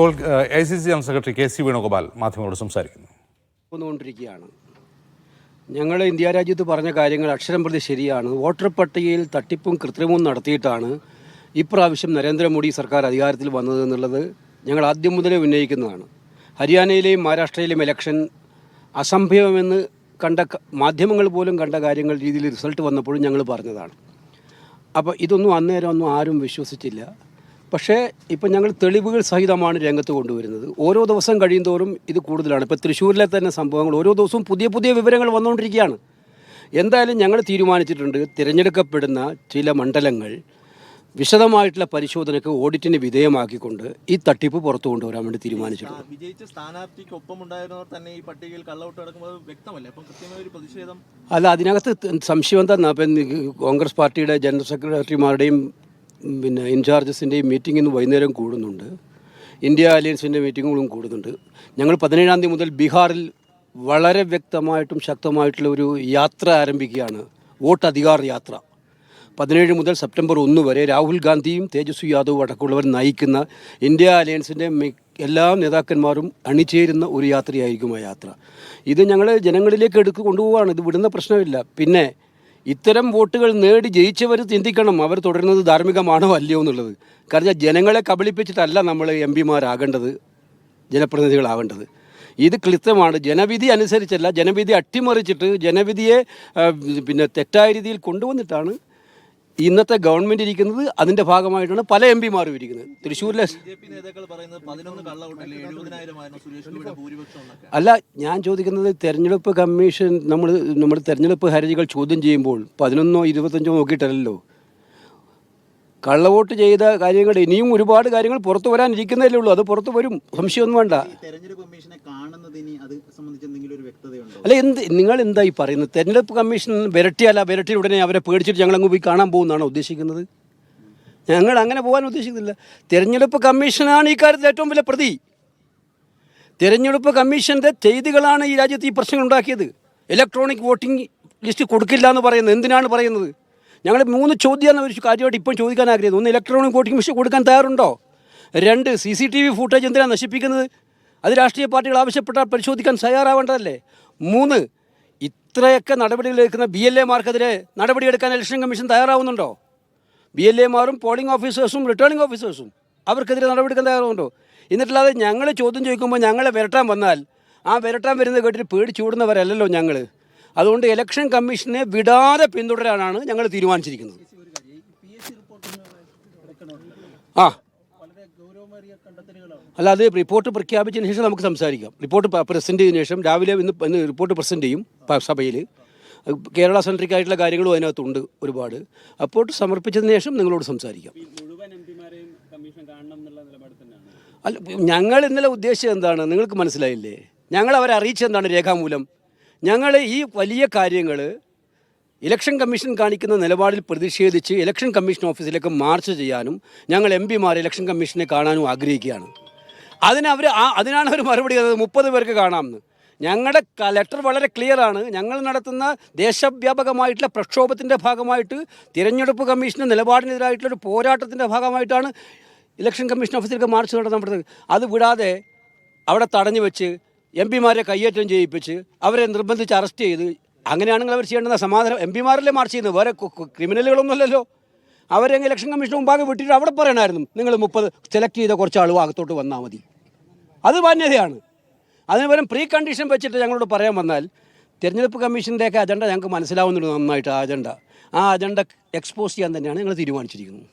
ഇപ്പോൾ I C C general secretary K C Venugopal മാധ്യമങ്ങളോട് സംസാരിക്കുന്നു. വന്നുകൊണ്ടിരിക്കുകയാണ് ഞങ്ങൾ ഇന്ത്യ രാജ്യത്ത് പറഞ്ഞ കാര്യങ്ങൾ അക്ഷരം പ്രതി ശരിയാണ്. വോട്ടർ പട്ടികയിൽ തട്ടിപ്പും കൃത്രിമവും നടത്തിയിട്ടാണ് ഇപ്രാവശ്യം നരേന്ദ്രമോദി സർക്കാർ അധികാരത്തിൽ വന്നത് എന്നുള്ളത് ഞങ്ങൾ ആദ്യം മുതലേ ഉന്നയിക്കുന്നതാണ്. ഹരിയാനയിലെയും മഹാരാഷ്ട്രയിലെയും ഇലക്ഷൻ അസംഭവമെന്ന് കണ്ട മാധ്യമങ്ങൾ പോലും കണ്ട കാര്യങ്ങൾ രീതിയിൽ റിസൾട്ട് വന്നപ്പോഴും ഞങ്ങൾ പറഞ്ഞതാണ്. അപ്പോൾ ഇതൊന്നും അന്നേരം ഒന്നും ആരും വിശ്വസിച്ചില്ല. പക്ഷേ ഇപ്പം ഞങ്ങൾ തെളിവുകൾ സഹിതമാണ് രംഗത്ത് കൊണ്ടുവരുന്നത്. ഓരോ ദിവസം കഴിയുന്തോറും ഇത് കൂടുതലാണ്. ഇപ്പോൾ തൃശ്ശൂരിലെ തന്നെ സംഭവങ്ങൾ ഓരോ ദിവസവും പുതിയ പുതിയ വിവരങ്ങൾ വന്നുകൊണ്ടിരിക്കുകയാണ്. എന്തായാലും ഞങ്ങൾ തീരുമാനിച്ചിട്ടുണ്ട് തിരഞ്ഞെടുക്കപ്പെടുന്ന ചില മണ്ഡലങ്ങൾ വിശദമായിട്ടുള്ള പരിശോധനയ്ക്ക് ഓഡിറ്റിന് വിധേയമാക്കിക്കൊണ്ട് ഈ തട്ടിപ്പ് പുറത്തു കൊണ്ടുവരാൻ വേണ്ടി തീരുമാനിച്ചിട്ടുണ്ട്. വിജയിച്ച സ്ഥാനാർത്ഥിക്ക് തന്നെ ഈ പട്ടികയിൽ കള്ളവോട്ട് നടക്കുമ്പോൾ വ്യക്തമല്ലേ? അപ്പം കൃത്യമായ ഒരു പ്രതിഷേധം അല്ല അതിനകത്ത് സംശയം എന്താ? കോൺഗ്രസ് പാർട്ടിയുടെ ജനറൽ സെക്രട്ടറിമാരുടെയും പിന്നെ ഇൻചാർജസിന്റെയും മീറ്റിംഗ് ഇന്ന് വൈകുന്നേരം കൂടുന്നുണ്ട്. ഇന്ത്യ അലയൻസിന്റെ മീറ്റിങ്ങുകളും കൂടുന്നുണ്ട്. ഞങ്ങൾ പതിനേഴാം തീയതി മുതൽ ബീഹാറിൽ വളരെ വ്യക്തമായിട്ടും ശക്തമായിട്ടുള്ള ഒരു യാത്ര ആരംഭിക്കുകയാണ്. വോട്ട് അധികാർ യാത്ര. പതിനേഴ് മുതൽ സെപ്റ്റംബർ ഒന്ന് വരെ രാഹുൽ ഗാന്ധിയും തേജസ്വി യാദവ് അടക്കമുള്ളവർ നയിക്കുന്ന ഇന്ത്യ അലയൻസിന്റെ എല്ലാ നേതാക്കന്മാരും അണിചേരുന്ന ഒരു യാത്രയായിരിക്കും ആ യാത്ര. ഇത് ഞങ്ങൾ ജനങ്ങളിലേക്ക് എടുക്ക് കൊണ്ടുപോവുകയാണ് ഇത് വിടുന്ന പ്രശ്നമില്ല. പിന്നെ ഇത്തരം വോട്ടുകൾ നേടി ജയിച്ചവർ ചിന്തിക്കണം. അവർ തുടരുന്നത് ധാർമ്മികമാണോ അല്ലയോ എന്നുള്ളത്. കാരണം ജനങ്ങളെ കബളിപ്പിച്ചിട്ടല്ല നമ്മൾ എം പിമാരാകേണ്ടത് ജനപ്രതിനിധികളാവേണ്ടത് ഇത് കൃത്യമാണ്. ജനവിധി അനുസരിച്ചല്ല ജനവിധി അട്ടിമറിച്ചിട്ട് ജനവിധിയെ പിന്നെ തെറ്റായ രീതിയിൽ കൊണ്ടുവന്നിട്ടാണ് ഇന്നത്തെ ഗവൺമെന്റ് ഇരിക്കുന്നത് അതിന്റെ ഭാഗമായിട്ടാണ് പല എം പിമാരും ഇരിക്കുന്നത്. തൃശ്ശൂരിലെ അല്ല. ഞാൻ ചോദിക്കുന്നത് തെരഞ്ഞെടുപ്പ് കമ്മീഷൻ നമ്മൾ നമ്മൾ തെരഞ്ഞെടുപ്പ് ഹർജികൾ ചോദ്യം ചെയ്യുമ്പോൾ പതിനൊന്നോ ഇരുപത്തഞ്ചോ നോക്കിയിട്ടല്ലല്ലോ? കള്ളവോട്ട് ചെയ്ത കാര്യങ്ങൾ ഇനിയും ഒരുപാട് കാര്യങ്ങൾ പുറത്തു വരാനിരിക്കുന്നതല്ലേ ഉള്ളൂ. അത് പുറത്തു വരും. സംശയമൊന്നും വേണ്ട. അല്ല എന്ത് നിങ്ങൾ എന്താ ഈ പറയുന്നത്? തെരഞ്ഞെടുപ്പ് കമ്മീഷൻ വിരട്ടിയല്ല വിരട്ടി ഉടനെ അവരെ പേടിച്ചിട്ട് ഞങ്ങൾ അങ്ങ് പോയി കാണാൻ പോകുന്നതാണോ ഉദ്ദേശിക്കുന്നത്? ഞങ്ങൾ അങ്ങനെ പോകാൻ ഉദ്ദേശിക്കുന്നില്ല. തെരഞ്ഞെടുപ്പ് കമ്മീഷനാണ് ഈ കാര്യത്തിൽ ഏറ്റവും വലിയ പ്രതി. തെരഞ്ഞെടുപ്പ് കമ്മീഷന്റെ ചെയ്തികളാണ് ഈ രാജ്യത്ത് ഈ പ്രശ്നങ്ങൾ ഉണ്ടാക്കിയത്. ഇലക്ട്രോണിക് വോട്ടിംഗ് ലിസ്റ്റ് കൊടുക്കില്ല എന്ന് പറയുന്നത്. എന്തിനാണ് പറയുന്നത്? ഞങ്ങൾ മൂന്ന് ചോദ്യമാണ് ഒരു കാര്യമായിട്ട് ഇപ്പം ചോദിക്കാൻ ആഗ്രഹിക്കുന്നത്. ഒന്ന് ഇലക്ട്രോണിക് വോട്ടിംഗ് മെഷീൻ കൊടുക്കാൻ തയ്യാറുണ്ടോ? രണ്ട് C C T V footage എന്തിനാണ് നശിപ്പിക്കുന്നത്? അത് രാഷ്ട്രീയ പാർട്ടികൾ ആവശ്യപ്പെട്ടാൽ പരിശോധിക്കാൻ തയ്യാറാവേണ്ടതല്ലേ? മൂന്ന് ഇത്രയൊക്കെ നടപടികൾ എടുക്കുന്ന ബി എൽ എമാർക്കെതിരെ നടപടിയെടുക്കാൻ ഇലക്ഷൻ കമ്മീഷൻ തയ്യാറാവുന്നുണ്ടോ? ബി എൽ എമാരും പോളിംഗ് ഓഫീസേഴ്സും റിട്ടേണിംഗ് ഓഫീസേഴ്സും അവർക്കെതിരെ നടപടിയെടുക്കാൻ തയ്യാറാവുന്നുണ്ടോ? എന്നിട്ടല്ലാതെ ഞങ്ങൾ ചോദ്യം ചോദിക്കുമ്പോൾ ഞങ്ങളെ വിരട്ടാൻ വന്നാൽ ആ വിരട്ടാൻ വരുന്നത് കേട്ടിട്ട് പേടിച്ചൂടുന്നവരല്ലല്ലോ ഞങ്ങൾ അതുകൊണ്ട് ഇലക്ഷൻ കമ്മീഷനെ വിടാതെ പിന്തുടരാനാണ് ഞങ്ങൾ തീരുമാനിച്ചിരിക്കുന്നത്. ആ. അല്ല അത് റിപ്പോർട്ട് പ്രഖ്യാപിച്ചതിന് ശേഷം നമുക്ക് സംസാരിക്കാം. റിപ്പോർട്ട് പ്രസന്റ് പ്രസന്റ് ചെയ്തതിനു ശേഷം രാവിലെ ഇന്ന് ഇന്ന് റിപ്പോർട്ട് പ്രസന്റ് ചെയ്യും സഭയിൽ കേരള സെൻട്രിക്കായിട്ടുള്ള കാര്യങ്ങളും അതിനകത്തുണ്ട് ഒരുപാട്. റിപ്പോർട്ട് സമർപ്പിച്ചതിന് ശേഷം നിങ്ങളോട് സംസാരിക്കാം. അല്ല ഞങ്ങൾ ഇന്നലെ ഉദ്ദേശിച്ചത് എന്താണ്? നിങ്ങൾക്ക് മനസ്സിലായില്ലേ? ഞങ്ങൾ അവരെ അറിയിച്ചെന്താണ് രേഖാമൂലം? ഞങ്ങൾ ഈ വലിയ കാര്യങ്ങൾ ഇലക്ഷൻ കമ്മീഷൻ കാണിക്കുന്ന നിലപാടിൽ പ്രതിഷേധിച്ച് ഇലക്ഷൻ കമ്മീഷൻ ഓഫീസിലേക്ക് മാർച്ച് ചെയ്യാനും ഞങ്ങൾ എം പിമാർ ഇലക്ഷൻ കമ്മീഷനെ കാണാനും ആഗ്രഹിക്കുകയാണ്. അതിന് അവർ ആ അതിനാണ് അവർ മറുപടി തന്നത്. മുപ്പത് പേർക്ക് കാണാമെന്ന്. ഞങ്ങളുടെ ലെറ്റർ വളരെ ക്ലിയറാണ്. ഞങ്ങൾ നടത്തുന്ന ദേശവ്യാപകമായിട്ടുള്ള പ്രക്ഷോഭത്തിന്റെ ഭാഗമായിട്ട് തിരഞ്ഞെടുപ്പ് കമ്മീഷന്റെ നിലപാടിനെതിരായിട്ടുള്ള ഒരു പോരാട്ടത്തിന്റെ ഭാഗമായിട്ടാണ് ഇലക്ഷൻ കമ്മീഷൻ ഓഫീസിലേക്ക് മാർച്ച് നടത്തപ്പെട്ടത് അത് വിടാതെ അവിടെ തടഞ്ഞു വെച്ച് എം പിമാരെ കയ്യേറ്റം ചെയ്യിപ്പിച്ച് അവരെ നിർബന്ധിച്ച് അറസ്റ്റ് ചെയ്ത് അങ്ങനെയാണെങ്കിൽ അവർ ചെയ്യേണ്ടത്. സമാധാനം എം പിമാരല്ലേ മാർച്ച് ചെയ്യുന്നത്? വേറെ ക്രിമിനലുകളൊന്നുമല്ലല്ലോ. അവരെ അങ്ങ് ഇലക്ഷൻ കമ്മീഷൻ മുമ്പാകെ വിട്ടിട്ട് അവിടെ പറയണമായിരുന്നു നിങ്ങൾ മുപ്പത് സെലക്ട് ചെയ്ത കുറച്ച് ആൾ ഭാഗത്തോട്ട് വന്നാൽ മതി. അത് മാന്യതയാണ്. അതിന് പ്രീ കണ്ടീഷൻ വെച്ചിട്ട് ഞങ്ങളോട് പറയാൻ വന്നാൽ തിരഞ്ഞെടുപ്പ് കമ്മീഷന്റെയൊക്കെ അജണ്ട ഞങ്ങൾക്ക് മനസ്സിലാവുന്നുണ്ട് നന്നായിട്ട് ആ അജണ്ട ആ അജണ്ട എക്സ്പോസ് ചെയ്യാൻ തന്നെയാണ് ഞങ്ങൾ തീരുമാനിച്ചിരിക്കുന്നത്.